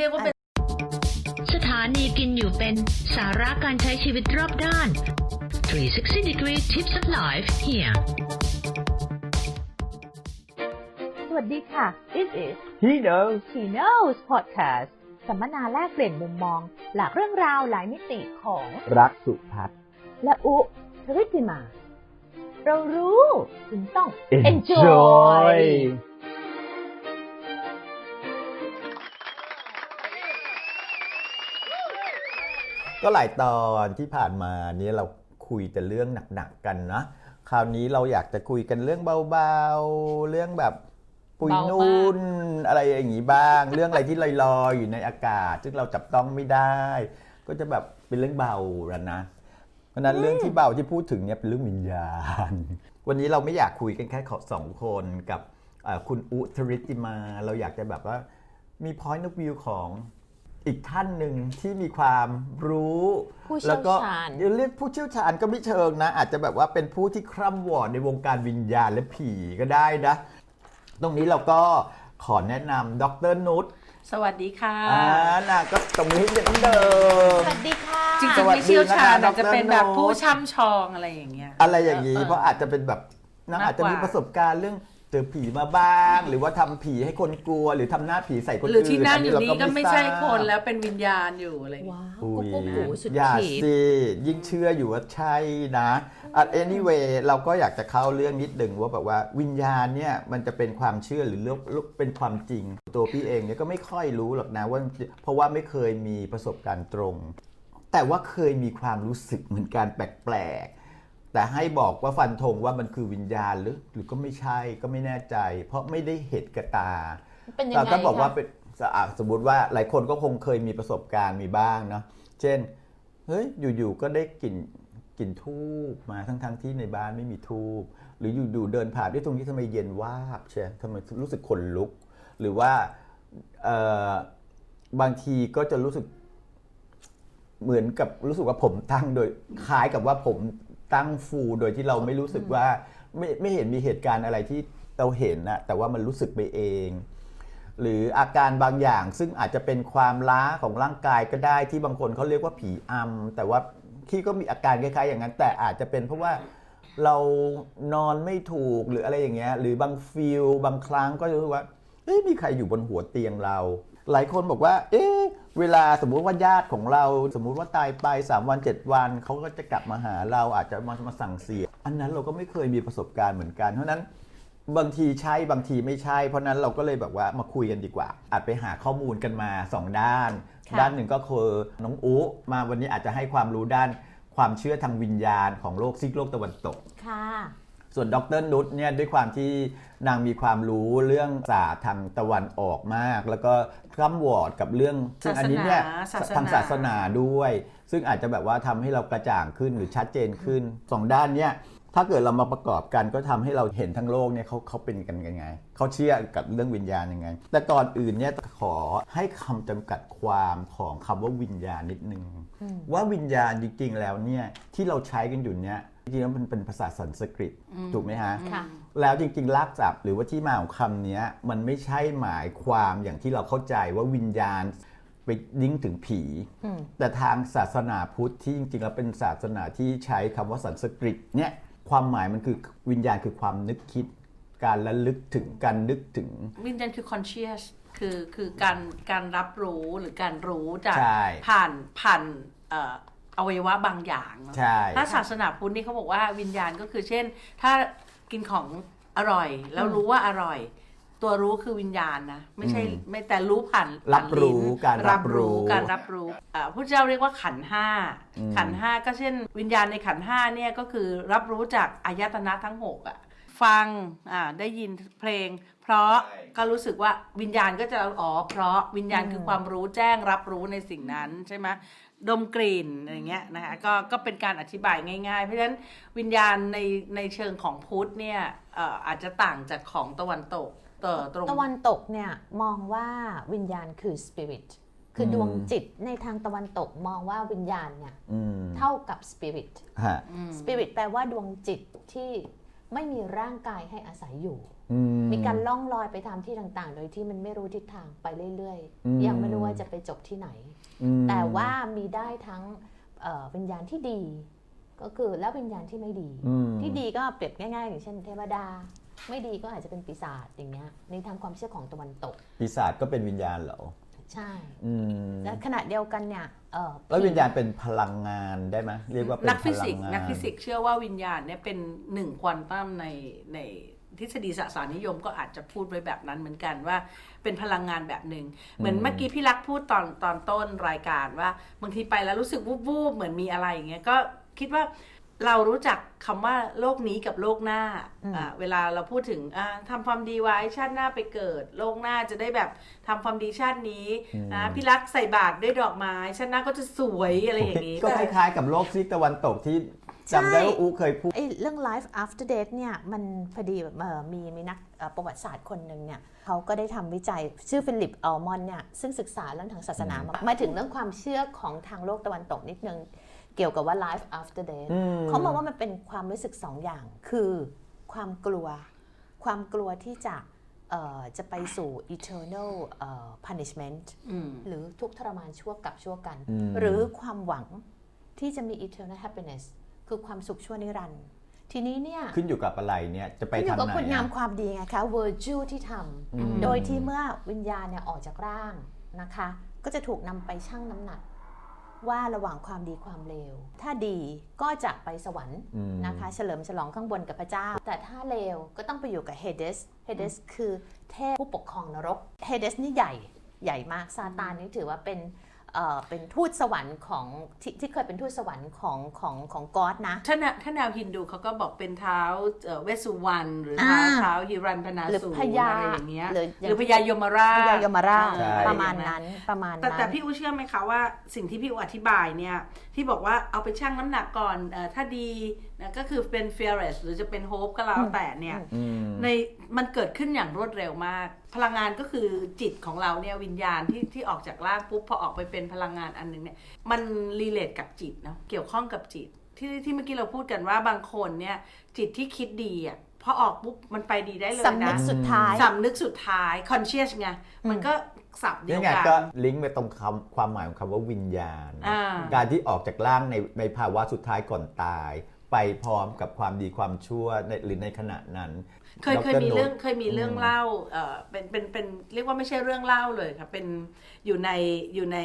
เรียกว่าเป็น สถานีกินอยู่เป็นสาระการใช้ชีวิตรอบด้าน 360 degree tips of life here สวัสดีค่ะ This is He knows She Knows Podcast สัมมนาแลกเปลี่ยนมุมมอง หลากเรื่องราวหลายมิติของรักสุพัฒน์และอุทริติมา เรารู้คุณต้อง enjoy Enjoy ก็หลายตอนที่ผ่านมาเนี่ยเราคุยแต่เรื่องหนักๆกันนะ คราวนี้เราอยากจะคุยกันเรื่องเบาๆ เรื่องแบบปุยเบามากนุ่นอะไรอย่างนี้บ้าง เรื่องอะไรที่ลอยๆอยู่ในอากาศ ซึ่งเราจับต้องไม่ได้ ก็จะแบบเป็นเรื่องเบาแล้วนะเพราะฉะนั้นเรื่องที่เบาที่พูดถึงเนี่ยเป็นเรื่องวิญญาณ วันนี้เราไม่อยากคุยกันแค่ขอสองคนกับเอ่อคุณอุทริติมา เราอยากจะแบบว่ามี point of view ของ อีกท่านหนึ่งที่มีความรู้ผู้เชี่ยวแล้วก็ชาญ เรียกผู้เชี่ยวชาญก็ไม่เชิงนะ อาจจะแบบว่าเป็นผู้ที่คร่ำวอดในวงการวิญญาณและผีก็ได้นะ ตรงนี้เราก็ขอแนะนำดรนุชสวัสดีค่ะ อ่านะก็ตรงนี้เหมือนเดิม สวัสดีค่ะ จริงสๆวัสไม่ดีเชี่ยวชาญนะคะอาจจะเป็นแบบดรโน้ต ผู้ช่ำชองอะไรอย่างเงี้ย อะไรอย่างนี้นี้เพราะอาจจะเป็นแบบนางมากกว่าอาจจะมีประสบการณ์เรื่อง เจอผีมาบ้าง หรือว่าทำผีให้คนกลัว หรือทำหน้าผีใส่คนหรืออื่นที่นั่งอยู่เรานี้ก็ไม่ใช่ทราบคนแล้วเป็นวิญญาณอยู่อะไรอย่างเงี้ยว้าวอุ้ยกุ๊กกุ๊กกูสุดอย่าขีด สิยิ่งเชื่ออยู่ว่าใช่นะอะ anyway เราก็อยากจะเข้าเรื่องนิดหนึ่งว่าแบบว่าวิญญาณเนี่ยมันจะเป็นความเชื่อหรือเรื่องเป็นความจริง ตัวพี่เองเนี่ยก็ไม่ค่อยรู้หรอกนะว่าเพราะว่าไม่เคยมีประสบการณ์ตรง แต่ว่าเคยมีความรู้สึกเหมือนกันแปลกๆ แต่ให้บอกว่าฟันธงว่ามันคือวิญญาณหรือหรือก็ไม่ใช่ก็ไม่แน่ใจ เพราะไม่ได้เห็นกับตาเป็นยังเราไงก็บอกว่าคะเป็นอะสมมติว่าหลายคนก็คงเคยมีประสบการณ์มีบ้างเนาะเช่นเฮ้ยอยู่ๆก็ได้กลิ่นกลิ่นทูบมาทั้งๆที่ในบ้านไม่มีทูบหรืออยู่ๆเดินผ่านที่ตรงนี้ทำไมเย็นวาบเชียทำไมรู้สึกขนลุก หรือว่าเอ่อบางทีก็จะรู้สึกเหมือนกับรู้สึกว่าผมตั้งโดยคล้ายกับว่าผม ตั้งฟูโดยที่เราไม่รู้สึกว่าไม่ไม่เห็นมีเหตุการณ์อะไรที่เราเห็นนะแต่ว่ามันรู้สึกไปเอง หรืออาการบางอย่างซึ่งอาจจะเป็นความล้าของร่างกายก็ได้ที่บางคนเขาเรียกว่าผีอำแต่ว่าที่ก็มีอาการคล้ายๆอย่างนั้น แต่อาจจะเป็นเพราะว่าเรานอนไม่ถูกหรืออะไรอย่างเงี้ยหรือบางฟิลบางครั้งก็รู้สึกว่าเอ๊ะมีใครอยู่บนหัวเตียงเรา หลายคนบอกว่า เอ๊ะเวลาสมมุติว่าญาติของเรา สมมุติว่าตายไป 3 วัน 7 วัน เขาก็จะกลับมาหาเราอาจจะมามาสั่งเสีย อันนั้นเราก็ไม่เคยมีประสบการณ์เหมือนกัน เพราะฉะนั้นบางทีใช่บางทีไม่ใช่ เพราะฉะนั้นเราก็เลยแบบว่ามาคุยกันดีกว่า อาจไปหาข้อมูลกันมาสองด้านค่ะด้านหนึ่งก็คือน้องอุมาวันนี้อาจจะให้ความรู้ด้านความเชื่อทางวิญญาณของโลกซีกโลกตะวันตกค่ะ ส่วนดรนุชเนี่ยด้วยความที่นางมีความรู้เรื่องศาสตร์ทางตะวันออกมาก แล้วก็คร่ำวอร์ดกับเรื่อง ซึ่งอันนี้เนี่ยศาสนาทางศาสนาด้วย ซึ่งอาจจะแบบว่าทำให้เรากระจ่างขึ้นหรือชัดเจนขึ้นสองด้านเนี่ยถ้าเกิดเรามาประกอบกันก็ทำให้เราเห็นทั้งโลกเนี่ยเขาเขาเป็นกันยังไงเขาเชื่อกับเรื่องวิญญาณยังไง แต่ก่อนอื่นเนี่ยขอให้คำจำกัดความของคำว่าวิญญาณนิดนึง ว่าวิญญาณจริงๆแล้วเนี่ยที่เราใช้กันอยู่เนี่ย จริงๆแล้วมันเป็นภาษาสันสกฤตถูกไหมฮะ ค่ะ แล้วจริงๆรากศัพท์หรือว่าที่มาของคำเนี้ยมันไม่ใช่หมายความอย่างที่เราเข้าใจว่าวิญญาณไปลิงก์ถึงผีอืมแต่ทางศาสนาพุทธที่จริงๆแล้วเป็นศาสนาที่ใช้คำว่าสันสกฤตเนี่ยความหมายมันคือวิญญาณคือความนึกคิด การระลึกถึงการนึกถึง วิญญาณคือ conscious คือคือการการรับรู้หรือการรู้จากใช่ ผ่านผ่านเอ่อ อวัยวะบางอย่างเนอะใช่ ถ้าศาสนาพุทธนี่เขาบอกว่าวิญญาณก็คือเช่น ถ้ากินของอร่อย แล้วรู้ว่าอร่อย ตัวรู้คือวิญญาณนะไม่ใช่อืมไม่แต่รู้ผ่านรับรู้ผ่นลิ้นการรับรู้การรับรู้อ่าพระเจ้าเรียกว่าขันธ์ห้าอืม ขันธ์ห้าก็เช่น วิญญาณในขันธ์ห้าเนี่ยก็คือรับรู้จากอายตนะทั้งหกอะฟังอ่าได้ยินเพลง เพราะก็รู้สึกว่าวิญญาณก็จะอ๋อเพราะวิญญาณคือความรู้แจ้งรับรู้ในสิ่งนั้นใช่ไหม ดมกลิ่นอะไรเงี้ยนะคะก็ก็เป็นการอธิบายง่าย ๆ เพราะฉะนั้นวิญญาณในในเชิงของพุทธเนี่ยเอ่ออาจจะต่างจากของตะวันตกเต่อตรงตะวันตกเนี่ยมองว่าวิญญาณคือ spirit คืออมดวงจิตในทางตะวันตกมองว่าวิญญาณเนี่ยอืมเท่ากับ spirit ฮะ spirit แปลว่าดวงจิตที่ไม่มีร่างกายให้อาศัยอยู่ อืมมีการล่องลอยไปตามที่ต่างๆ โดยที่มันไม่รู้ทิศทางไปเรื่อยอืมๆยังไม่รู้ว่าจะไปจบที่ไหนอืม แต่ว่ามีได้ทั้งเอ่อวิญญาณที่ดี ก็คือแล้ววิญญาณที่ไม่ดีอืมที่ดีก็เปรียบง่ายๆ อย่างเช่น เทวดา ไม่ดีก็อาจจะเป็นปีศาจอย่างเงี้ยในทางความเชื่อของตะวันตก ปีศาจก็เป็นวิญญาณเหรอใช่อืมและขณะเดียวกันเนี่ยเอ่อแล้ววิญญาณเป็นพลังงานได้ไหมเรียกว่าเป็นนักพฟิลัสิกงส์งานนักฟิสิกส์เชื่อว่าวิญญาณเนี่ยเป็นหนึ่งควอนตัมในใน ทฤษฎีสสารนิยมก็อาจจะพูดไว้แบบนั้นเหมือนกันว่า เป็นพลังงานแบบหนึ่งเหมือนเมื่อกี้พี่รักพูดตอนตอนต้นรายการว่าบางทีไปแล้วรู้สึกวูบวูบๆเหมือนมีอะไรอย่างเงี้ยก็คิดว่าเรารู้จักคำว่าโลกนี้กับโลกหน้าอ่าเวลาเราพูดถึงอ่าทำความดีไว้ชาติหน้าไปเกิด โลกหน้าจะได้แบบทำความดีชาตินี้นะพี่รักใส่บาตรด้วยดอกไม้ชาติหน้าก็จะสวยอะไรอย่างนี้ ก็คล้ายๆกับโลกซีกตะวันตกที่ จำได้ว่าอูเคยพูดไอ้เรื่อง life after death เนี่ยมันพอดีเอ่อมีมีนักเอ่อประวัติศาสตร์คนหนึ่งเนี่ยเขาก็ได้ทำวิจัยชื่อฟิลิปอัลมอนเนี่ยซึ่งศึกษาเรื่องทางศาสนามามาถึงเรื่องความเชื่อของทางโลกตะวันตกนิดนึง เกี่ยวกับว่า life after death อืมเขามองว่ามันเป็นความรู้สึกสองอย่าง คือความกลัว ความกลัวที่จะเอ่อจะไปสู่ eternal เอ่อ punishment อืมหรือทุกข์ทรมานชั่วกับชั่วกันอืมหรือความหวังที่จะมี eternal happiness คือความสุขชั่วนิรันดร์ทีนี้เนี่ยขึ้นอยู่กับอะไรเนี่ยจะไปขึ้นอยู่ทางกับไหนคุณงามอะความดีไงคะ virtue ที่ทอืมำโดยที่เมื่อวิญญาณเนี่ยออกจากร่างนะคะ ก็จะถูกนำไปชั่งน้ำหนัก ว่าระหว่างความดีความเลว ถ้าดีก็จะไปสวรรค์อืมนะคะ เฉลิมฉลองข้างบนกับพระเจ้า แต่ถ้าเลวก็ต้องไปอยู่กับเฮเดสเฮเดสคือเทพผู้ปกครองนรกเฮเดสนี่ใหญ่ใหญ่มากซาตานนี่ถือว่าเป็น เอ่อเป็นทูตสวรรค์ของที่ที่เคยเป็นทูตสวรรค์ของของของกอดนะถ้าแนวถ้าแนวฮินดูเขาก็บอกเป็นเท้าเอ่อเวสสุวรรณหรือเท้าอ่าเท้าฮิรันพนาหรือสูรพญาอะไรอย่างเงี้ยหรือหรือพญายมราชพญายมราชเออประมาณอไอย่งนั้นประมาณแต่นั้นแต่พี่อูเชื่อไหมคะว่าสิ่งที่พี่อูอธิบายเนี่ยที่บอกว่าเอาไปชั่งน้ำหนักก่อนเออถ้าดีนะก็คือเป็น fearless หรือจะเป็น hope ก็แล้วแต่เนี่ยอืมในมันเกิดขึ้นอย่างรวดเร็วมากพลังงานก็คือจิตของเราเนี่ยวิญญาณที่ที่ออกจากร่างปุ๊บพอออกไปเป็นพลังงานอันหนึงเนี่ยมันรีเลทกับจิตเนาะเกี่ยวข้องกับจิต ที่ที่เมื่อกี้เราพูดกันว่าบางคนเนี่ยจิตที่คิดดีอะพอออกปุ๊บมันไปดีได้เลยสำนึนะกสุดท้ายสำนึกสุดท้าย conscious ไงมันก็สับเดียนี่วไงกันก็ลิงก์ไปตรงคำความหมายของคำว่าวิญญาณอ่าการที่ออกจากร่างในในภาวะสุดท้ายก่อนตาย ไปพร้อมกับความดีความชั่วในหรือในขณะนั้น เคยเคยดมีเรื่องโน้ตเคยมีเรื่องเล่าเออเป็น เป็น เป็น เรียกว่าไม่ใช่เรื่องเล่าเลยค่ะ เป็น อยู่ใน อยู่ใน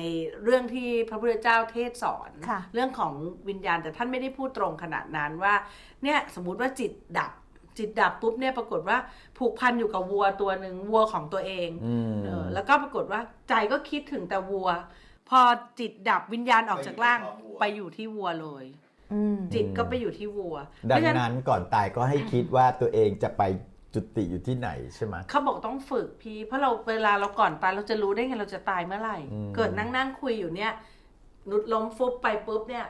เรื่องที่พระพุทธเจ้าเทศสอน ค่ะ เรื่องของวิญญาณ แต่ท่านไม่ได้พูดตรงขนาดนั้นว่า เนี่ย สมมุติว่าจิตดับ จิตดับปุ๊บเนี่ย ปรากฏว่าผูกพันอยู่กับวัวตัวหนึ่งวัวของตัวเอง อืม เออแล้วก็ปรากฏว่าใจก็คิดถึงแต่วัว พอจิตดับวิญญาณออกจากร่างไปอยู่ที่วัวเลยอืม จิตก็ไปอยู่ที่วัว ดัเพงราะฉะนั้นนั้นก่อนตายก็ให้คิดว่าตัวเองจะไปจุติอยู่ที่ไหนใช่ไหมเขาบอกต้องฝึกพี่ เพราะเราเวลาเราก่อนตายเราจะรู้ได้ไงเราจะตายเมื่อไหร่อืมเกิดนั่งนั่งคุยอยู่เนี่ย นุดล้มฟุบไปปุ๊บเนี่ย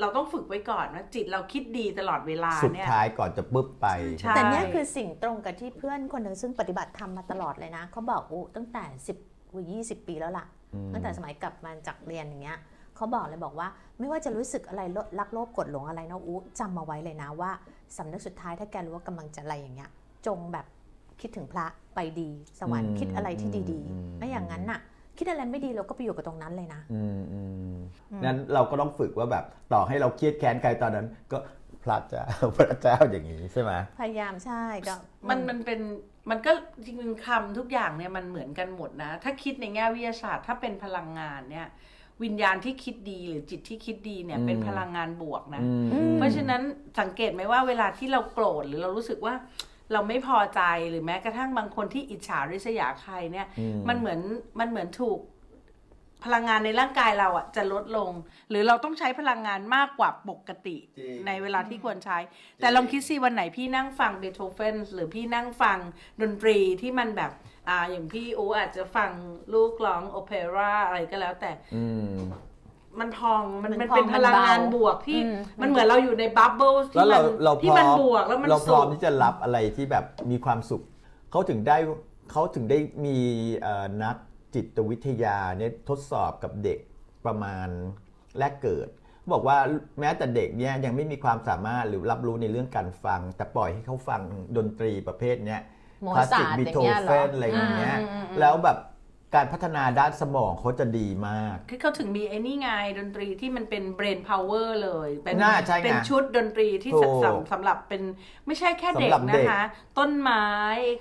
เราต้องฝึกไว้ก่อนว่าจิตเราคิดดีตลอดเวลาสุดเนี่ยท้ายก่อนจะปุ๊บไปใช่แต่เนี่ยคือสิ่งตรงกับที่เพื่อนคนหนึ่งซึ่งปฏิบัติธรรมมาตลอดเลยนะเขาบอกอู้ตั้งแต่10อุ้ย20ปีแล้วล่ะอืมตั้งแต่สมัยกลับมาจากเรียนอย่างเงี้ย เขาบอกเลยบอกว่า ไม่ว่าจะรู้สึกอะไรโลรักโลภกดหลงอะไรนะอู้จำมาไว้เลยนะว่าสำนึกสุดท้ายถ้าแกรู้ว่ากำลังจะอะไรอย่างเงี้ย จงแบบคิดถึงพระไปดี สวรรค์อืมคิดอะไรที่ดีอืมๆไม่อย่างนั้นน่ะ คิดอะไรไม่ดีเราก็ไปอยู่กับตรงนั้นเลยนะอืมอืมนั้นเราก็ต้องฝึกว่าแบบต่อให้เราเครียดแค้นใครตอนนั้น ก็พระเจ้าพระเจ้าอย่างนี้ใช่ไหมพยายามใช่ก็มันมันเป็นมันก็จริงๆคำทุกอย่างเนี่ยมันเหมือนกันหมดนะ ถ้าคิดในแง่วิทยาศาสตร์ ถ้าเป็นพลังงานเนี่ย วิญญาณที่คิดดีหรือจิตที่คิดดีเนี่ยอืมเป็นพลังงานบวกนะอืมเพราะฉะนั้นสังเกตไหมว่าเวลาที่เราโกรธหรือเรารู้สึกว่าเราไม่พอใจหรือแม้กระทั่งบางคนที่อิจฉาริษยาใครเนี่ยอืมมันเหมือนมันเหมือนถูก พลังงานในร่างกายเราอะจะลดลง หรือเราต้องใช้พลังงานมากกว่าปกติจริง ในเวลาที่ควรใช้ แต่ลองคิดสิวันไหนพี่นั่งฟังเบโธเฟนหรือพี่นั่งฟังดนตรีที่มันแบบอ่าอย่างพี่อูอาจจะฟังลูกร้องโอเปร่าอะไรก็แล้วแต่ อืม มันพองมันมันมันพองเป็นพลังงานมันเบาบวกที่อืม มันเหมือนเราอยู่ในบับเบิลแล้ที่วมัเรานเราพที่ร้มัอนมบวกแล้วมันเราพสุร้อมขที่จะรับอะไรที่แบบมีความสุข เขาถึงได้เขาถึงได้มีเอ่อนัก จิตวิทยาเนี่ยทดสอบกับเด็กประมาณแรกเกิดบอกว่าแม้แต่เด็กเนี่ยยังไม่มีความสามารถหรือรับรู้ในเรื่องการฟัง แต่ปล่อยให้เขาฟังดนตรีประเภทเนี้ยโมคลาสซาสิกร์ทบีอย่างโธเงี้ยเหรเฟอนอะไรอย่างเงี้ยอืมอืมอืมแล้วแบบ การพัฒนาด้านสมองเขาจะดีมาก คือเขาถึงมีไอ้นี่ไงดนตรีที่มันเป็น brain power เลย เป็นน่าใช่ไงเป็นชุดดนตรีที่ถูกสำสำหรับเป็นไม่ใช่แค่เด็กสำหรับเด็นะกคะ ต้นไม้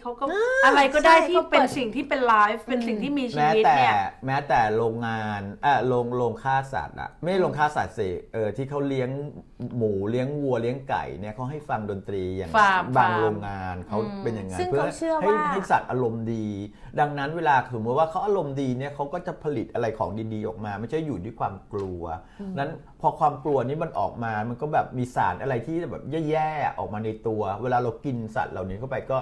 เขาก็อะไรก็ได้ใช่ที่เขาเปิดเป็นสิ่งที่เป็นไลฟ์เป็นสิ่งที่มีชีแม้วิตแต่เนี่ยแม้แต่โรงงานเออโรงโรงฆ่าสัตว์อะไม่ใช่โรงฆ่าสัตว์สิเออที่เขาเลี้ยงหมูเลี้ยงวัวเลี้ยงไก่เนี่ยเขาให้ฟังดนตรีอย่างฟาร์มบางฟาร์ม โรงงานเขาเป็นอย่างนั้นซึ่งเพื่อเขาเชื่อให้ว่า ให้สัตว์อารมณ์ดี ดังนั้นเวลาสมมติว่าเขาอารมณ์ดีเนี่ยเขาก็จะผลิตอะไรของดีๆออกมา ไม่ใช่อยู่ด้วยความกลัว นั้นพอความกลัวนี้มันออกมา มันก็แบบมีสารอะไรที่แบบแย่ๆออกมาในตัว เวลาเรากินสัตว์เหล่านี้เข้าไปก็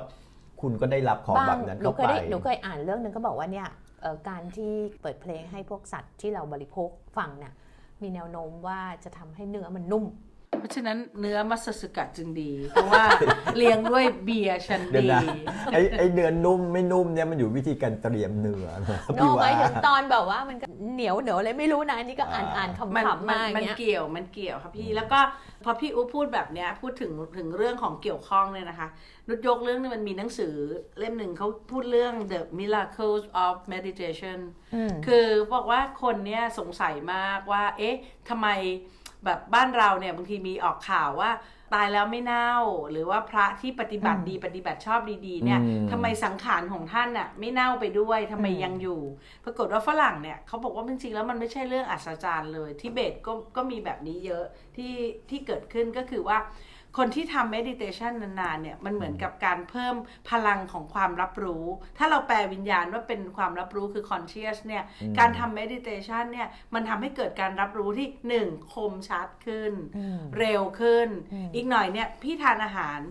คุณก็ได้รับของบาแบงบนั้นหนูเข้าเคยไปได้หนูเคยอ่านเรื่องหนึ่งก็บอกว่าเนี่ยเอ่อการที่เปิดเพลงให้พวกสัตว์ที่เราบริโภคฟังเนี่ยมีแนวโน้มว่าจะทำให้เนื้อมันนุ่ม เพราะฉะนั้นเนื้อมัสสกัดจึงดี เพราะว่าเลี้ยงด้วยเบียร์ชันเดี๋ยวดี นะไอ้ไอ้เนื้อนุ่มไม่นุ่มเนี่ยมันอยู่วิธีการเตรียมเนื้อนะโนพี่หว่ามายถึงตอนแบบว่ามันก็เหนียวเหนียวเลยไม่รู้นะอันนี่ก็อ่านอ่าอ่านคำมันๆมัมานอย่างมันเงี้ย เกี่ยวมันเกี่ยวครับพี่แล้วก็พอพี่อุ๊พูดแบบเนี้ยพูดถึงถึงเรื่องของเกี่ยวข้องเนี่ยนะคะ นุชยกเรื่องนึงมันมีหนังสือเล่มหนึ่งเขาพูดเรื่อง the miracles of meditation อืมคือบอกว่าคนเนี่ยสงสัยมากว่า เอ๊ะทำไม แบบบ้านเราเนี่ยบางทีมีออกข่าวว่าตายแล้วไม่เน่า หรือว่าพระที่ปฏิบัติดีปฏิบัติชอบดีๆเนี่ยอืมทำไมสังขารของท่านน่ะไม่เน่าไปด้วยทำไมอืมยังอยู่ ปรากฏว่าฝรั่งเนี่ยเขาบอกว่าจริงๆแล้วมันไม่ใช่เรื่องอัศจรรย์เลยทิเบตก็ก็มีแบบนี้เยอะที่ที่เกิดขึ้นก็คือว่า คนที่ทำ meditation นานๆเนี่ยมันเหมือนกับการเพิ่มพลังของความรับรู้ ถ้าเราแปลวิญญาณว่าเป็นความรับรู้คือ conscious เนี่ยอืมการทำ meditation เนี่ยมันทำให้เกิดการรับรู้ที่หนึ่งคมชัดขึ้นอืมเร็วขึ้นอืมอีกหน่อยเนี่ยพี่ทานอาหาร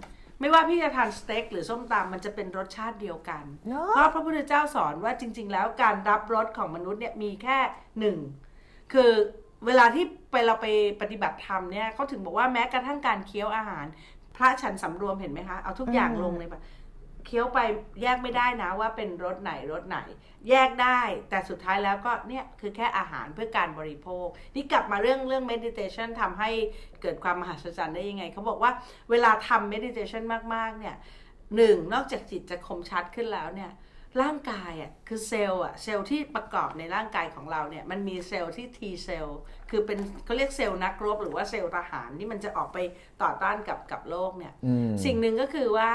ไม่ว่าพี่จะทานสเต็กหรือส้มตำมันจะเป็นรสชาติเดียวกันเนอะเพราะพระพุทธเจ้าสอนว่าจริง ๆ แล้วการรับรสของมนุษย์เนี่ยมีแค่หนึ่งคือ เวลาที่ไปเราไปปฏิบัติธรรมเนี่ยเขาถึงบอกว่าแม้กระทั่งการเคี้ยวอาหาร พระฉันสำรวมเห็นไหมคะ เอาทุกอย่างลงเลยแบบเคี้ยวไปแยกไม่ได้นะว่าเป็นรสไหนรสไหน แยกได้ แต่สุดท้ายแล้วก็เนี่ยคือแค่อาหารเพื่อการบริโภค นี่กลับมาเรื่องเรื่อง meditation ทำให้เกิดความมหัศจรรย์ได้ยังไง เขาบอกว่าเวลาทำ meditation มากๆเนี่ยหนึ่งนอกจากจิตจะคมชัดขึ้นแล้วเนี่ย ร่างกายอะคือเซลล์อะเซลล์ที่ประกอบในร่างกายของเราเนี่ยมันมีเซลล์ที่ T เซลล์คือเป็นเขาเรียกเซลล์นักรบหรือว่าเซลล์ทหารที่มันจะออกไปต่อต้านกับกับโลกเนี่ยอืมสิ่งหนึ่งก็คือว่า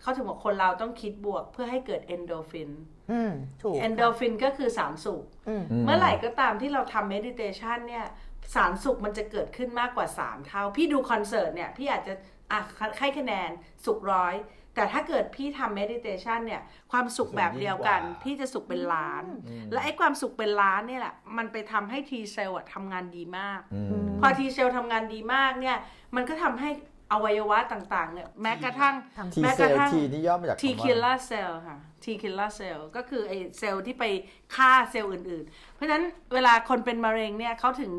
เขาถึงบอกคนเราต้องคิดบวกเพื่อให้เกิดเอนโดฟินอืมถูกเอนโดฟินก็คือสารสุข อืมเมื่อไหร่ก็ตามที่เราทำ meditation เนี่ยสารสุขมันจะเกิดขึ้นมากกว่า 3 เท่า พี่ดูคอนเสิร์ตเนี่ย พี่อาจจะอะให้คะแนนสุขร้อย แต่ถ้าเกิดพี่ทำ meditation เนี่ยความสุขแบบเดียวกันสุขยิ่งกว่าพี่จะสุขเป็นล้าน และไอ้ความสุขเป็นล้านเนี่ยแหละมันไปทำให้ T เซลล์อะทำงานดีมากอืมพอ T เซลล์ทำงานดีมากเนี่ยมันก็ทำให้อวัยวะต่างๆเนี่ยแม้กระทั่งทีแม้เซกระลทั่งทีนี่ย่อมาจาก T คำว่า killer cell ค่ะ T killer cell ก็คือไอเซลล์ที่ไปฆ่าเซลล์อื่นๆ เพราะฉะนั้นเวลาคนเป็นมะเร็งเนี่ยเขาถึง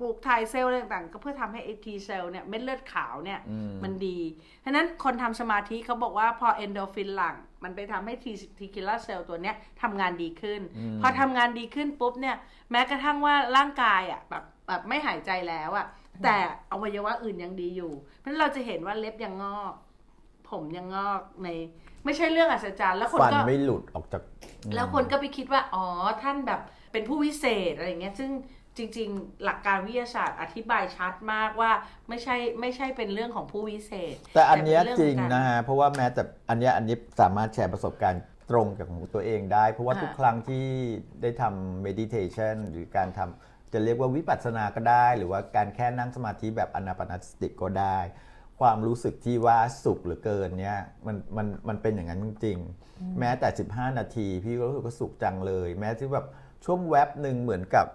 ปลูกถ่ายเซลล์อะไรต่างๆ ก็เพื่อทำให้ไอ T เซลล์เนี่ยเม็ดเลือดขาวเนี่ยอืมมันดี เพราะฉะนั้นคนทำสมาธิเขาบอกว่าพอเอนโดฟินหลั่งมันไปทำให้ T T killer cell ตัวเนี้ยทำงานดีขึ้น พอทำงานดีขึ้นปุ๊บเนี่ยแม้กระทั่งว่าร่างกายอะแบบแบบไม่หายใจแล้วอะแต่อวัยวะอื่นยังดีอยู่ เพราะฉะนั้นเราจะเห็นว่าเล็บยังงอก ผมยังงอกใน ไม่ใช่เรื่องอัศจรรย์แล้วคนฟันก็ ไม่หลุดออกจากแล้วคนก็ไปคิดว่า อ๋อ ท่านแบบเป็นผู้วิเศษอะไรเงี้ย ซึ่งจริง ๆ หลักการวิทยาศาสตร์อธิบายชัดมากว่าไม่ใช่ไม่ใช่เป็นเรื่องของผู้วิเศษแต่อันเนี้ยเป็จริงเอขอนะฮะ เพราะว่าแม้แต่อันเนี้ยอันนี้สามารถแชร์ประสบการณ์ตรงจากของตัวเองได้ เพราะว่าอ่าทุกครั้งที่ได้ทำ meditation หรือการทำจะเรียกว่าวิปัสสนาก็ได้ หรือว่าการแค่นั่งสมาธิแบบอนาปานสติก็ได้ ความรู้สึกที่ว่าสุขเหลือเกินเนี่ยมันมันมันเป็นอย่างนั้นจริงๆแม้แต่ 15 นาทีพี่ก็รู้สึกว่าสุขจังเลย แม้ที่แบบช่วงแวบหนึ่งเหมือนกับ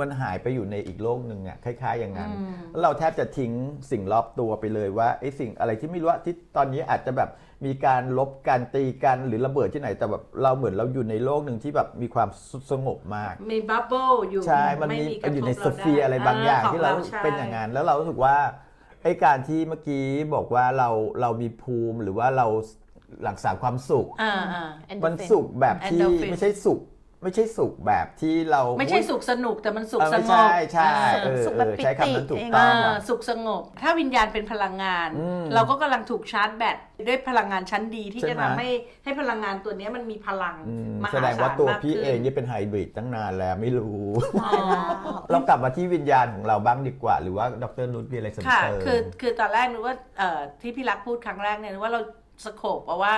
มันหายไปอยู่ในอีกโลกหนึ่งอะคล้าย ๆ อย่างนั้นอืมแล้วเราแทบจะทิ้งสิ่งรอบตัวไปเลยว่าไอ้สิ่งอะไรที่ไม่รู้ว่าที่ตอนนี้อาจจะแบบมีการลบการตีกันหรือระเบิดที่ไหนแต่แบบเราเหมือนเราอยู่ในโลกหนึ่งที่แบบมีความสงบมาก มีบับเบิลอยู่ใช่มันมีกระทบอยู่ในราสเฟียร์อะไรบางอย่างขที่เราใช่เป็นอย่างนั้นแล้วเรารู้สึกว่า ไอ้การที่เมื่อกี้บอกว่าเราเรามีภูมิหรือว่าเราหลังสารความสุข อ่าอ่า endorphin มันสุขแบบที่ Endorphin ไม่ใช่สุข ไม่ใช่สุขแบบที่เราไม่ใช่สุขสนุกแต่มันสุขเออสไม่งใช่บใช่เออเออสุขเอแบบอใช้คำนั้นถูกปิติต้องเออสุขสงบ ถ้าวิญญาณเป็นพลังงาน อืมเราก็กำลังถูกชาร์จแบตด้วยพลังงานชั้นดีที่ใช่จะไหม ทำให้ให้พลังงานตัวเนี้ยมันมีพลังอืมมหาแสดงว่าศาลตัวมากพี่ขึ้น เองนี่เป็นไฮบริดตั้งนานแล้วไม่รู้ตายแล้วเรากลับมาที่วิญญาณของเราบ้างดีกว่า หรือว่าดรนุชมีอะไรเสริมค่ะ เติม คือ คือตอนแรกนึกว่าเอ่อที่พี่รักพูดครั้งแรกเนี่ยนึกว่าเรา สโคปเอาว่า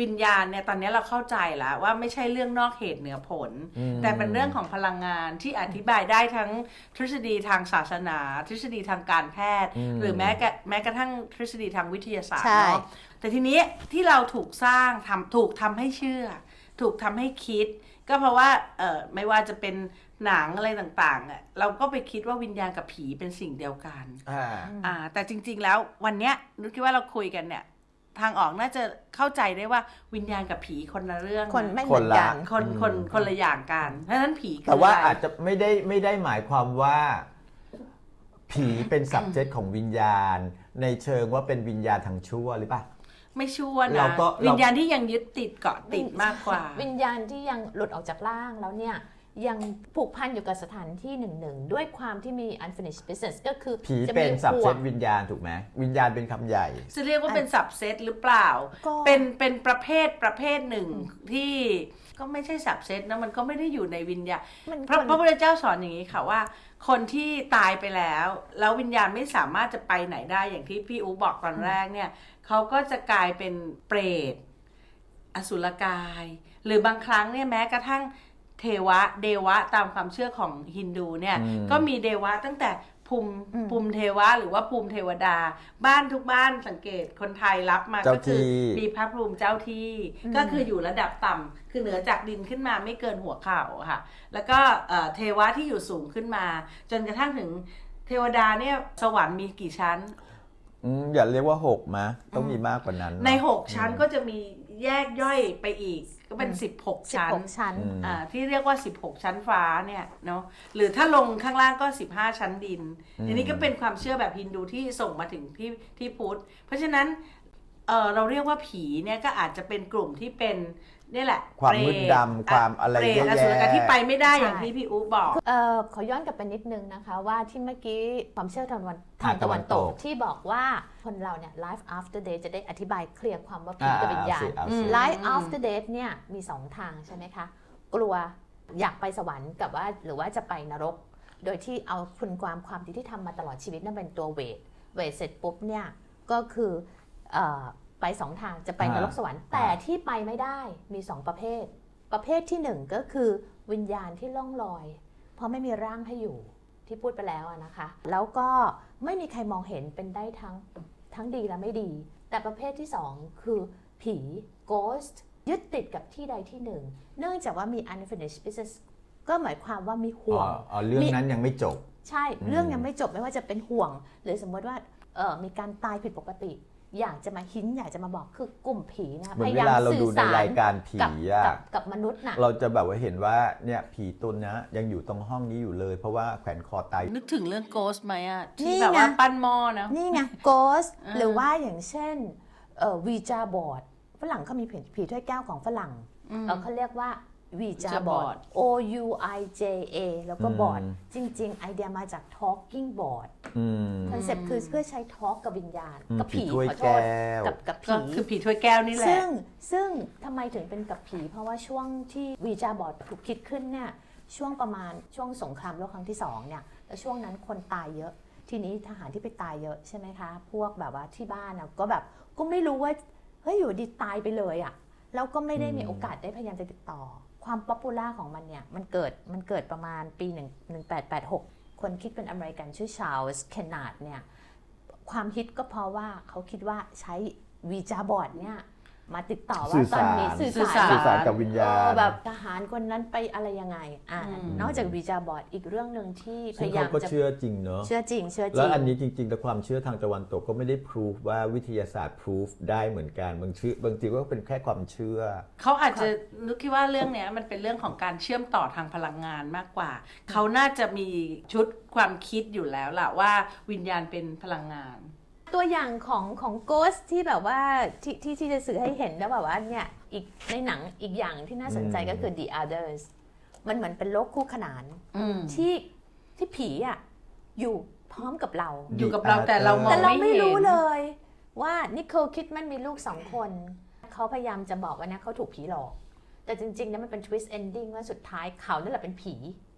วิญญาณเนี่ยตอนนี้เราเข้าใจแล้วว่าไม่ใช่เรื่องนอกเหตุเหนือผลอืมแต่เป็นเรื่องของพลังงานที่อธิบายได้ทั้งทฤษฎีทางศาสนา ทฤษฎีทางการแพทย์ หรือแม้กระแม้กระทั่งทฤษฎีทางวิทยาศาสตร์ใช่เนาะแต่ทีนี้ที่เราถูกสร้างทำถูกทำให้เชื่อ ถูกทำให้คิด ก็เพราะว่าเออไม่ว่าจะเป็นหนังอะไรต่างๆอะเราก็ไปคิดว่าวิญญาณกับผีเป็นสิ่งเดียวกันอ่าอ่าแต่จริง ๆ แล้ววันเนี้ยนุชคิดว่าเราคุยกันเนี่ย ทางออกน่าจะเข้าใจได้ว่าวิญญาณกับผีคนละเรื่องคนนะไม่เหมือนกันคนคนคนละอย่างกันเพราะฉะนั้นผีคืแต่ว่าะไร อาจจะไม่ได้ไม่ได้หมายความว่า ผีเป็น subject ของวิญญาณ ในเชิงว่าเป็นวิญญาณทางชั่วหรือเปล่า ไม่ชั่วเรานะก็วิญญาณที่ยังยึดติดเกาะติดมากกว่า วิญญาณที่ยังหลุดออกจากร่างแล้วเนี่ย ยังผูกพันอยู่กับสถานที่หนึ่งหนึ่งๆด้วยความที่มี unfinished business ก็คือผีจะเป็นมีห่ว subject งวิญญาณถูกไหมวิญญาณเป็นคำใหญ่ จะเรียกว่าเป็นสับเซตหรือเปล่า ก็ เป็นเป็นประเภทประเภทหนึ่งที่ก็ไม่ใช่สับเซตนะมันก็ไม่ได้อยู่ในวิญญาณมันพระคนพระพุทธเจ้าสอนอย่างนี้ค่ะว่า คนที่ตายไปแล้ว แล้ววิญญาณไม่สามารถจะไปไหนได้อย่างที่พี่อูบอกตอนแรกเนี่ยเขาก็จะกลายเป็นเปรต อสุรกาย หรือบางครั้งเนี่ยแม้กระทั่ง เทวะเดวะตามความเชื่อของฮินดูเนี่ยอืม ก็มีเดวะตั้งแต่ภูมิอืม ภูมิเทวะ หรือว่าภูมิเทวดา บ้านทุกบ้านสังเกตคนไทยรับมาเจ้าก็คือที่ มีพระภูมิเจ้าที่ ก็คืออยู่ระดับต่ำคือเหนือจากดินขึ้นมาไม่เกินหัวเข่าอะค่ะ แล้วก็เอ่อเทวะที่อยู่สูงขึ้นมา จนกระทั่งถึงเทวดาเนี่ยสวรรค์มีกี่ชั้น อืมอย่าเรียกว่าหกมะต้องมีมากกว่านั้นใน เอะ 6 ชั้นก็จะมี แยกย่อยไปอีก ก็เป็น 16 ชั้น16 ชั้น อืม อ่าที่เรียกว่า 16 ชั้นฟ้าเนี่ยเนาะหรือถ้าลงข้างล่างก็ 15 ชั้นดินอันนี้ก็เป็นความเชื่อแบบฮินดูที่ส่งมาถึงที่ที่พุทธเพราะฉะนั้นเออเราเรียกว่าผีเนี่ยก็อาจจะเป็นกลุ่มที่เป็นเนี่ยแหละความเปรตมืดดำความอะไรเปรแย่ตอสุรกายที่ไปไม่ได้ใช่อย่างที่พี่อูบอกเอ่อขอย้อนกลับไปนิดนึงนะคะ ว่าที่เมื่อกี้ความเชื่อทางตะวันทางตะวันตกที่บอกว่าคนเราเนี่ย life after death จะได้อธิบายเคลียร์ความว่าผีกับวิญญาณเอาสิเอาสิ life after death เนี่ยมีสองทางใช่ไหมคะ กลัวอยากไปสวรรค์กับว่าหรือว่าจะไปนรก โดยที่เอาคุณความความดีที่ทำมาตลอดชีวิตนั่นเป็นตัวเวทเวทเสร็จปุ๊บเนี่ยก็คือเออ ไปสองทางจะไปนรกสวรรค์แต่ที่ไปไม่ได้มีสองประเภท ประเภทที่หนึ่งก็คือวิญญาณที่ล่องลอย เพราะไม่มีร่างให้อยู่ที่พูดไปแล้วอะนะคะ แล้วก็ไม่มีใครมองเห็นเป็นได้ทั้งทั้งดีและไม่ดี แต่ประเภทที่สองคือผี ghost ยึดติดกับที่ใดที่หนึ่ง เนื่องจากว่ามี unfinished business ก็หมายความว่ามีห่วงอ๋ออ๋อเรื่องนั้นยังไม่จบ ใช่เรื่องยังไม่จบไม่ว่าจะเป็นห่วง หรือสมมติว่าเออมีการตายผิดปกติ อยากจะมาหินอยากจะมาบอกคือกลุ่มผีนะเหมืพอนยาเวยามลาเราสื่ดูอในสารรายการผีกับอะกับกับมนุษย์น่ะเราจะแบบว่าเห็นว่าเนี่ยผีตนนะยังอยู่ตรงห้องนี้อยู่เลย เพราะว่าแขวนคอตายนึกถึงเรื่องโกสไหมอะนี่ที่ไงแบบว่าปั้นหม้อนะนี่ไง ghost อ่าหรือว่าอย่างเช่นเอ่อ Ouija board ฝรั่งเขามีผีผีถ้วยแก้วของฝรั่งอืมเอ่อเขาเรียกว่า Ouija Ouija board board O U I J A แล้วก็อืม board จริง ๆ ไอเดียมาจาก talking board อืมคอนเซ็ปต์คือเพื่อใช้ talk กับวิญญาณอืมกับผีผีถ้วยขอโทษแก้วกับกับก็ผีคือผีถ้วยแก้วนี่แหละ ซึ่งซึ่งทำไมถึงเป็นกับผี เพราะว่าช่วงที่วีจาบอร์ดถูกคิดขึ้นเนี่ยช่วงประมาณช่วงสงครามโลกครั้งที่สองเนี่ยแล้วช่วงนั้นคนตายเยอะ ทีนี้ทหารที่ไปตายเยอะใช่ไหมคะ พวกแบบว่าที่บ้านน่ะก็แบบก็ไม่รู้ว่าเฮ้ยอยู่ดีตายไปเลยอะ่ะแล้วก็ไม่ได้มีอืมโอกาสได้พยายามจะติดต่อ ความป๊อปปูล่าของมันเนี่ยมันเกิดมันเกิดประมาณปี 1886 คนคิดเป็นอเมริกันชื่อชาลส์เคนนาดเนี่ยความฮิตก็เพราะว่าเขาคิดว่าใช้วีจาบอร์ดเนี่ย มาติดต่อว่าสื่อตอสานรนี้สื่อสื่อสาสารรสื่อสารกับวิญญาเอณอแบบทหารคนนั้นไปอะไรยังไงอ่าอืม นอกจากวีจาบอร์ดอีกเรื่องหนึ่งที่พซึ่งยายาเขามก็จะเชื่อจริงเนอะเชื่อจริง เชื่อจแล้ริวงอันนี้จริง ๆ แต่ความเชื่อทางตะวันตกก็ไม่ได้พิสูจว่าวิทยาศาสตร์พิสูจได้เหมือนกันบางชื่อบางทีก็เป็นแค่ความเชื่อ เขาอาจจะนึกคิดว่าเรื่องเนี้ยมันเป็นเรื่องของการเชื่อมต่อทางพลังงานมากกว่า เขาน่าจะมีชุดความคิดอยู่แล้วล่ะว่าวิญญาณเป็นพลังงาน ตัวอย่างของของโกสที่แบบว่าที่ที่ที่จะสื่อให้เห็นแล้วแบบว่าเนี่ยอีกในหนังอีกอย่างที่น่าสนใจอืมก็คือ The Others มันเหมือนเป็นโลกคู่ขนานอืมที่ที่ผีอะอยู่พร้อมกับเรา อยู่กับเราแต่เรามองแต่เราไม่ไม่เห็นรู้เลย ว่านิโคลคิดมันมีลูกสองคน เขาพยายามจะบอกว่าเนี่ยเขาถูกผีหลอก แต่จริงๆเนี่ยมันเป็นทวิสต์เอนดิ้งว่าสุดท้ายเขานั่นแหละเป็นผีอ่า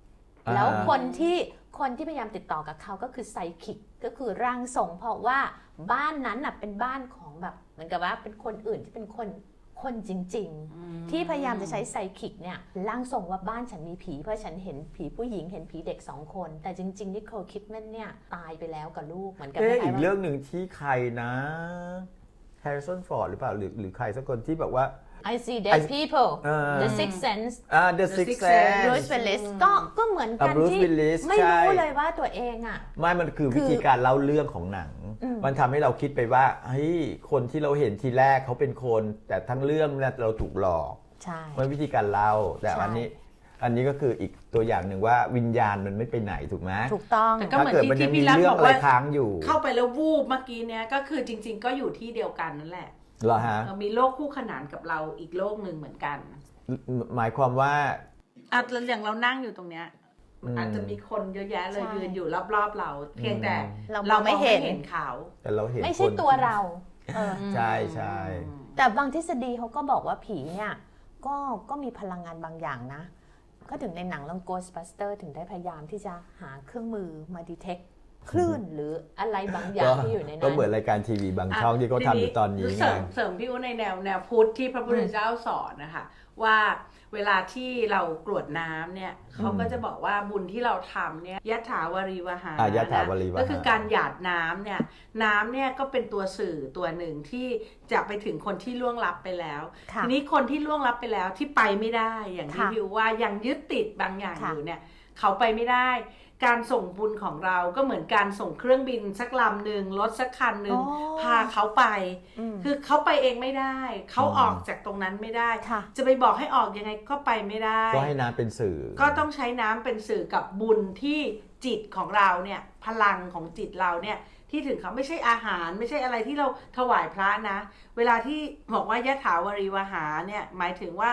แล้วคนที่คนที่พยายามติดต่อกับเขาก็คือไซคิกก็คือร่างทรงเพราะว่าบ้านนั้นน่ะเป็นบ้านของแบบเหมือนกับว่าเป็นคนอื่นที่เป็นคนคนจริง ๆ ที่พยายามจะใช้ไซคิกเนี่ยร่างทรงว่าบ้านฉันมีผี เพราะฉันเห็นผีผู้หญิงเห็นผีเด็กสองคน แต่จริงๆนิโคลคิดแมนเนี่ยตายไปแล้วกับลูกเหมือนกับเอ๊ะคล้ายๆอีกว่าเรื่องหนึ่งที่ใครนะแฮร์ริสันฟอร์ดหรือเปล่าหรือหรือใครสักคนที่แบบว่า I see dead I- people เออ The Sixth Sense อ่า The The Sixth Sixth Sense Sense Bruce Willis ก็ก็เหมือนกันอะ Bruce ที่ Willis ไม่ใช่ รู้เลยว่าตัวเองอะ ไม่มันคือคือวิธีการเล่าเรื่องของหนัง อืม มันทำให้เราคิดไปว่าเฮ้ยคนที่เราเห็นทีแรกเขาเป็นคน แต่ทั้งเรื่องเนี่ยเราถูกหลอก ใช่ มันวิธีการเล่าแต่ใช่ อันนี้ อันนี้ก็คืออีกตัวอย่างหนึ่งว่าวิญญาณมันไม่ไปไหนถูกไหมถูกต้อง แต่ก็ถ้าเหมือนเกิดที่มันยังที่มีพี่รักเรื่อบงอกอะไรว่า ค้างอยู่ เข้าไปแล้ววูบเมื่อกี้เนี้ยก็คือจริง ๆ ก็อยู่ที่เดียวกันนั่นแหละ เหรอฮะเออมีโลกคู่ขนานกับเราอีกโลกหนึ่งเหมือนกันหมายความว่าอะแล้วอย่างเรานั่งอยู่ตรงเนี้ยอืมอาจจะมีคนเยอะแยะเลยใช่ ยืนอยู่รอบๆเรา เพียงแต่เราเราไม่เห็น เห็นเขาแต่เราเห็นไม่ใช่คนตัวเราเออใช่ใช่แต่บางทฤษฎีเขาก็บอกว่าผีเนี่ยก็ก็มีพลังงานบางอย่างนะ ก็ถึงในหนังเรื่อง Ghostbuster ถึงได้พยายามที่จะหาเครื่องมือมาดีเทค คลื่นหรืออะไรบางอย่างที่อยู่ในก็นั้นเหมือนรายการทีวีบางช่องที่เขาทำอยู่ตอนนี้เสไงริมเสริมพี่อุ้ในแนวแนวพุทธที่พระพุทธเจ้าสอนนะคะว่าเวลาที่เรากรวดน้ำเนี่ยเขาก็จะบอกว่าบุญที่เราทำเนี่ยยะถาวรีวหาอะยะถาวรีวหาก็คือการหยาดน้ำเนี่ยน้ำเนี่ยก็เป็นตัวสื่อตัวหนึ่งที่จะไปถึงคนที่ล่วงลับไปแล้วค่ะทีนี้คนที่ล่วงลับไปแล้วที่ไปไม่ได้อย่างที่ค่ะวิวว่ายังยึดติดบางอย่างค่ะอยู่เนี่ยเขาไปไม่ได้การส่งบุญของเราก็เหมือนการส่งเครื่องบินสักลำหนึ่งรถสักคันหนึ่งอ๋อพาเขาไปมคือเขาไปเองไม่ได้ เขาอืมออกจากตรงนั้นไม่ได้ค่ะจะไปบอกให้ออกยังไงก็ไปไม่ได้ ก็ให้น้ำเป็นสื่อ ก็ต้องใช้น้ำเป็นสื่อกับบุญที่จิตของเราเนี่ยพลังของจิตเราเนี่ยที่ถึงเขาไม่ใช่อาหาร ไม่ใช่อะไรที่เราถวายพระนะ เวลาที่บอกว่ายะถาวรีวหาเนี่ยหมายถึงว่า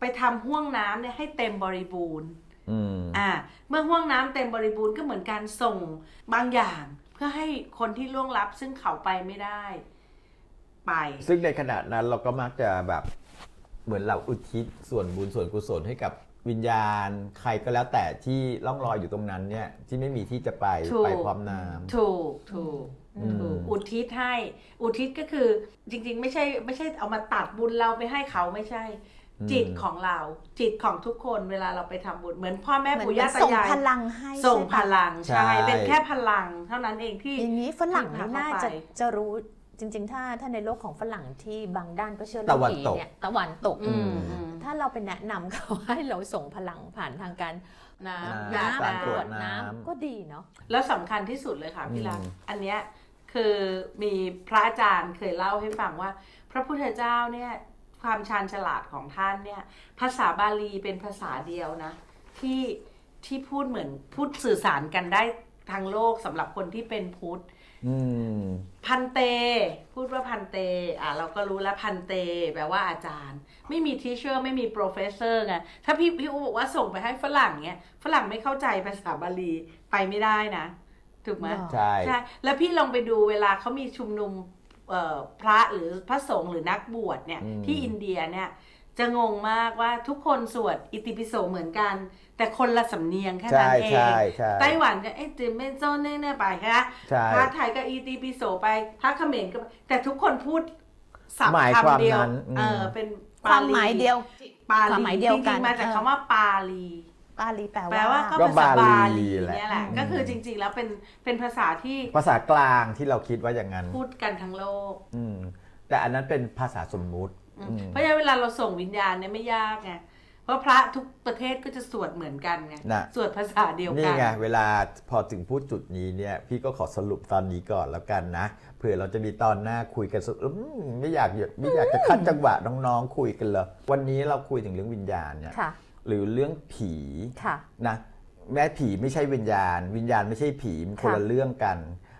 ไปทำห่วงน้ำเนี่ยให้เต็มบริบูรณ์ อืมอ่า เมื่อห่วงน้ำเต็มบริบูรณ์ก็เหมือนการส่งบางอย่าง เพื่อให้คนที่ล่วงลับ ซึ่งเขาไปไม่ได้ ไป ซึ่งในขณะนั้นเราก็มักจะแบบเหมือนเราอุทิศส่วนบุญส่วนกุศลให้กับวิญญาณ ใครก็แล้วแต่ที่ล่องลอยอยู่ตรงนั้นเนี่ย ที่ไม่มีที่จะไปถูกไปพร้อมน้ำถูกถูกอืมถูกอุทิศให้ อุทิศก็คือ จริง ๆ ไม่ใช่ ไม่ใช่เอามาตัดบุญเราไปให้เขาไม่ใช่ จิตของเรา จิตของทุกคนเวลาเราไปทำบุญเหมือนพ่อแม่เหมือนปู่ย่าตาส่งยายพลังให้ส่งใช่พปะลังใช่ใช่เป็นแค่พลัง เท่านั้นเองที่อย่างนี้ฝรั่งที่นี่พาน่าเขาจะไปจะรู้จริง ๆ ถ้าถ้าในโลกของฝรั่งที่บางด้านก็เชื่อเรื่ตะวันผีตกเนี่ยตะวันตกอืมอืมถ้าเราไปแนะนำเขาให้เราส่งพลังผ่านทางการน้น้ำน้ำการกตรรววจดน้ำน้ำก็ดีเนาะแล้วสำคัญที่สุดเลยค่ะพี่รักอืมอันเนี้ยคือมีพระอาจารย์เคยเล่าให้ฟังว่า พระพุทธเจ้าเนี่ย ความชาญฉลาดของท่านเนี่ยภาษาบาลีเป็นภาษาเดียวนะ ที่ที่พูดเหมือนพูดสื่อสารกันได้ทางโลกสำหรับคนที่เป็นพุทธอืมพันเต พูดว่าพันเตอะเราก็รู้แล้วพันเต แปลว่าอาจารย์ ไม่มีทีเชอร์ไม่มีโปรเฟสเซอร์ไงถ้าพี่พี่อูบอกว่าส่งไปให้ฝรั่งเนี้ยฝรั่งไม่เข้าใจภาษาบาลีไปไม่ได้นะ ถูกไหมหรอใช่ใช่ แล้วพี่ลองไปดูเวลาเขามีชุมนุมเอ่อ พระหรือพระสงฆ์หรือนักบวชเนี่ยอืมที่อินเดียเนี่ยจะงงมากว่าทุกคนสวดอิติปิโสเหมือนกัน แต่คนละสำเนียงแค่ใช่นั้นเองใช่ใช่ไต้หวันก็เอ๊ะจิมเมนโซเน่เนี่ยไปฮะใช่พระไทยก็อีตีปิโสไปพระเขมรก็ไปแต่ทุกคนพูดสับหมายความคำเดียวนั้นอืมเออเป็นคปวามหมายเดียว ปาความลีหมายเดียวกันจริงๆมาจากเออคำว่าปาลี ปาลีแปลแปลว่าว่าก็ก็ภาษาบาบาลีลีแหละเนี่ยแหละอืมก็คือจริงๆ แล้วเป็นเป็นภาษาที่ภาษากลางที่เราคิดว่าอย่างนั้นพูดกันทั้งโลกอืมแต่อันนั้นเป็นภาษาสมมุติอืมอืมเพราะฉะนั้นเวลาเราส่งวิญญาณเนี่ยไม่ยากไงเพราะพระทุกประเทศก็จะสวดเหมือนกันไงน่ะ สวดภาษาเดียวนี่กันไงเวลาพอถึงพูดจุดนี้เนี่ย พี่ก็ขอสรุปตอนนี้ก่อนแล้วกันนะเผื่อเราจะมีตอนหน้าคุยกันสุดอืมไม่อยากหยุดไม่อยากจะขั้นจังหวะน้องๆคุยกันเลยวันนี้เราคุยถึงเรื่องวิญญาณเนี่ย ค่ะ หรือเรื่องผีค่ะ นะแม้ผีไม่ใช่วิญญาณ วิญญาณไม่ใช่ผีมันคนค่ะละเรื่องกัน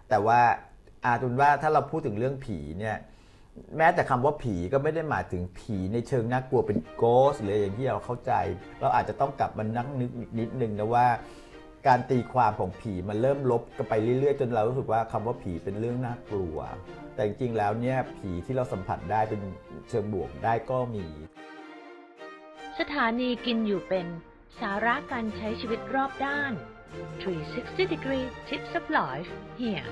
แต่ว่าอาตุนว่าถ้าเราพูดถึงเรื่องผีเนี่ยแม้แต่คำว่าผีก็ไม่ได้หมายถึงผีในเชิงน่ากลัวเป็นโกสหรืออย่างที่เราเข้าใจ เราอาจจะต้องกลับมานั่งนึกอีกนิดนึงนะว่า การตีความของผีมันเริ่มลบกันไปเรื่อยๆ จนเรารู้สึกว่าคำว่าผีเป็นเรื่องน่ากลัว แต่จริงๆแล้วเนี่ยผีที่เราสัมผัสได้เป็นเชิงบวกได้ก็มีส ถานีกินอยู่เป็นสาระการใช้ชีวิตรอบด้าน 360 degree tips of life here